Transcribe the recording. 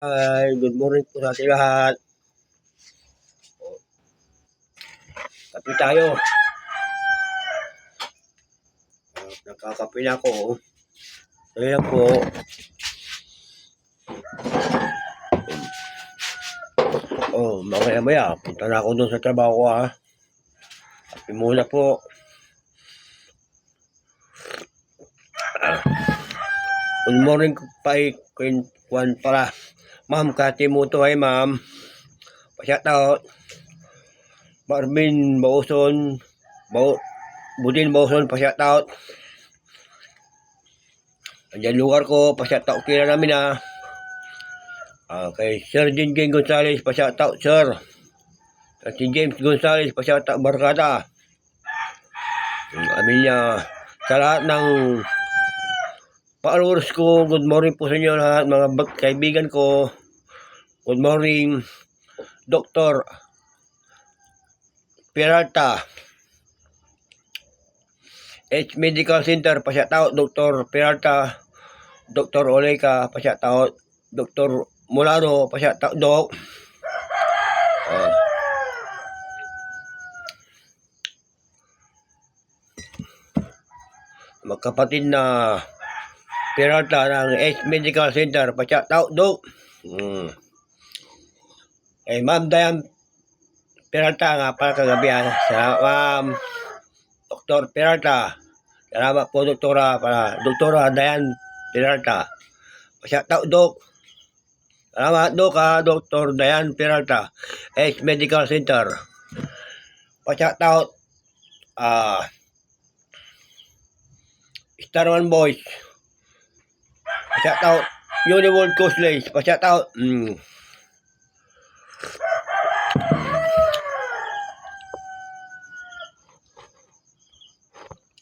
Hi, good morning po sa ating lahat. Kape tayo. Ah, Nakakape na ako. Ayan po. Oh, mamaya maya, punta na ako doon sa trabaho ko ha. Kape muna po. Ah. Good morning pa Queen Juan para. Ma'am, to ay ma'am. Pa-shout out. Marvin Bauson. Bau Budin Bauson, pa-shout out. Andiyan lugar ko, pa-shout out kila namin ah. Ah, kay Sir Jinjin Gonzales, pa-shout out sir. At si James Gonzales, pa-shout out barkada. Amin niya, sa lahat ng followers ko, good morning po sa inyo lahat, mga kaibigan ko. Good morning, Dr. Peralta. H Medical Center, pasyatout, Dr. Peralta. Dr. Oleka, pasyatout. Dr. Mulano, pasyatout, Doc. Ah. magkapatid na Peralta ng H Medical Center, pasyatout, Doc. Mm. Eh, Ma'am Dayan Peralta nga pala kagabi ha. Salamat, Ma'am. Dr. Peralta. Salamat po, Doktora, para Doktora Dayan Peralta. Pasyatout, Dok. Salamat, Dok, ha, Dr. Dayan Peralta. H Medical Center. Pasyatout, ah, Star One Boys. Pasyatout, Uniworld Cosplays. Pasyatout, mm, Thank you.